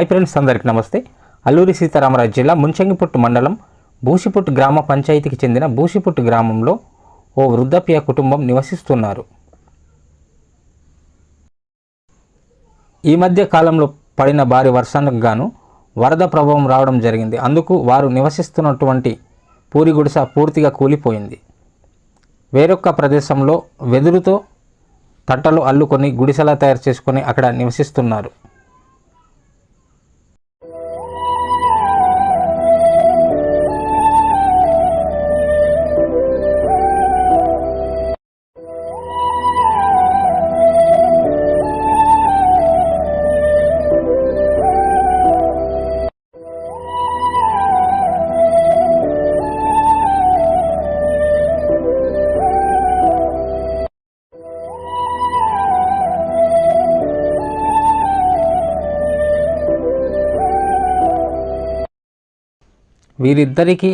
Hi friends అందరికి నమస్తే. అల్లూరి సీతారామరాజు జిల్లా ముంచంగిపుట్టు మండలం బూసిపుట్టు గ్రామ పంచాయతీకి చెందిన బూసిపుట్టు గ్రామంలో ఓ వృద్ధాప్య కుటుంబం నివసిస్తున్నారు. ఈ మధ్య కాలంలో పడిన భారీ వర్షానికి గాను వరద ప్రభావం రావడం జరిగింది. అందుకు వారు నివసిస్తున్నటువంటి పూరి గుడిస పూర్తిగా కూలిపోయింది. వేరొక ప్రదేశంలో వెదురుతో తట్టలు అల్లుకొని గుడిసెలా తయారు చేసుకొని అక్కడ నివసిస్తున్నారు. వీరిద్దరికీ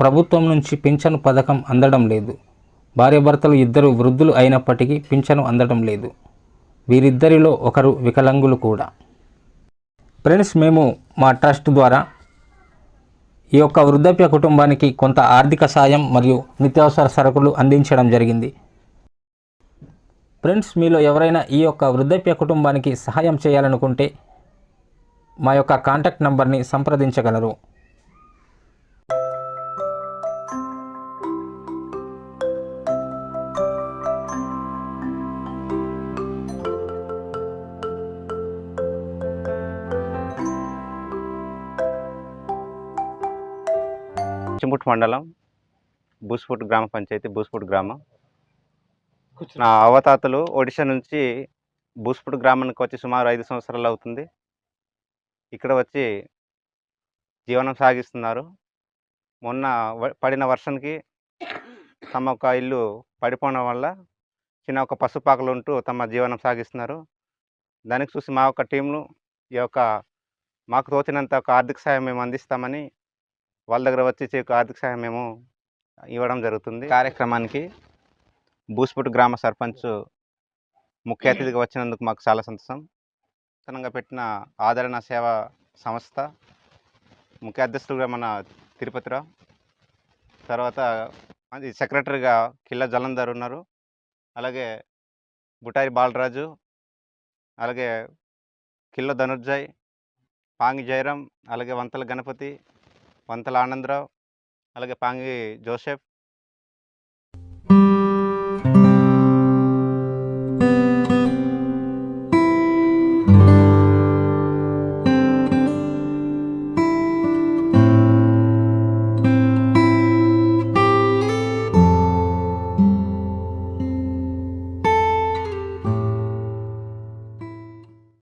ప్రభుత్వం నుంచి పింఛను పథకం అందడం లేదు. భార్యాభర్తలు ఇద్దరు వృద్ధులు అయినప్పటికీ పింఛను అందడం లేదు. వీరిద్దరిలో ఒకరు వికలాంగులు కూడా. ఫ్రెండ్స్ మేము మా ట్రస్ట్ ద్వారా ఈ యొక్క వృద్ధాప్య కుటుంబానికి కొంత ఆర్థిక సాయం మరియు నిత్యావసర సరుకులు అందించడం జరిగింది. ఫ్రెండ్స్ మీలో ఎవరైనా ఈ యొక్క వృద్ధాప్య కుటుంబానికి సహాయం చేయాలనుకుంటే మా యొక్క కాంటాక్ట్ నంబర్ని సంప్రదించగలరు. చిముట్ మండలం బూస్ఫుట్ గ్రామ పంచాయతీ బూస్ఫుట్ గ్రామం. నా అవతాతలు ఒడిశా నుంచి బూస్ఫుట్ గ్రామానికి వచ్చి సుమారు ఐదు సంవత్సరాలు అవుతుంది. ఇక్కడ వచ్చి జీవనం సాగిస్తున్నారు. మొన్న పడిన వర్షానికి తమ ఒక ఇల్లు పడిపోవడం వల్ల చిన్న ఒక పసుపాకలు ఉంటూ తమ జీవనం సాగిస్తున్నారు. దానికి చూసి మా యొక్క టీంను ఈ యొక్క మాకు తోచినంత ఒక ఆర్థిక సాయం మేము అందిస్తామని వాళ్ళ దగ్గర వచ్చి చేకు ఆర్థిక సహాయం మేము ఇవ్వడం జరుగుతుంది. కార్యక్రమానికి బూస్పుట్ గ్రామ సర్పంచ్ ముఖ్య అతిథిగా వచ్చినందుకు మాకు చాలా సంతోషం. తనంగా పెట్టిన ఆదరణ సేవ సంస్థ ముఖ్య అధ్యక్షులుగా మన తిరుపతిరావు. తర్వాత అది సెక్రటరీగా కిల్ల జలంధర్ ఉన్నారు. అలాగే బుటారి బాలరాజు అలాగే కిల్ల ధనుర్జయ్ పాంగి జయరాం అలాగే వంతల గణపతి పంతల ఆనందరావు అలాగే పాంగి జోసెఫ్